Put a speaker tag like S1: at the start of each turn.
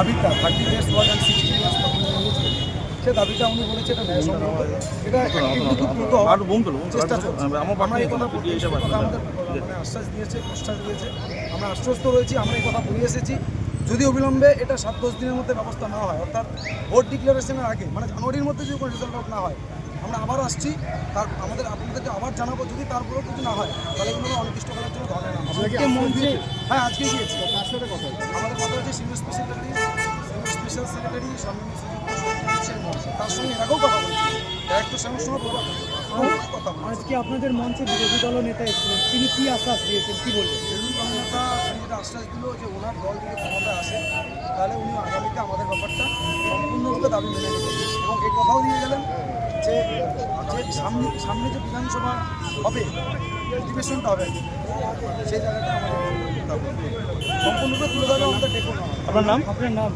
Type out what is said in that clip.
S1: দাবিটা thirty days work and sixty years সে দাবিটা উনি বলেছে এটা ন্যায়সঙ্গত এটা actively দ্রুত
S2: আর বোম তোলো, বোম
S1: চেষ্টা চলছে।
S2: আমার
S1: এই কথা আমাদের আশ্বাস দিয়েছে প্রশ্বাস দিয়েছে আমরা আশ্বস্ত রয়েছি আমরা এই কথা বলে এসেছি। যদি অবিলম্বে এটা সাত দশ দিনের মধ্যে ব্যবস্থা না হয় অর্থাৎ ভোট ডিক্লারেশনের আগে মানে জানুয়ারির মধ্যে যদি কোনো রেজাল্ট আউট না হয় আমরা আবার আসছি তার আমাদের আপনাদেরকে আবার জানাব যদি তারপরেও কিছু না হয় তাহলে কিন্তু আমরা অনির্দিষ্টকালের জন্য ধরে না। হ্যাঁ আজকে গিয়েছি
S3: তার সাথে কথা
S1: স্পেশাল সেক্রেটারি সম্মানীয় তার সঙ্গে এর আগেও কথা বলছি। ডাইরেক্টর সাহেবের সঙ্গে কথা
S4: আজকে আপনাদের মঞ্চে বিরোধী দল নেতা এসেছিলেন তিনি কি আশ্বাস দিয়েছেন? কি বলবেন?
S1: বিরোধী দলনেতা তিনি যেটা আশ্বাস দিল যে ওনার দল যদি ক্ষমতায় আসে তাহলে উনি আগামীতে আমাদের ব্যাপারটা সম্পূর্ণরূপে দাবি মেনে নেবেন। এবং এই কথাও দিয়ে গেলেন যে যে সামনে সামনে যে বিধানসভা হবে অধিবেশনটা হবে সেই জায়গাটা আমাদের সম্পূর্ণরূপে তুলে ধরে আমাদের ডেকো
S4: আপনার নাম? আপনার নাম?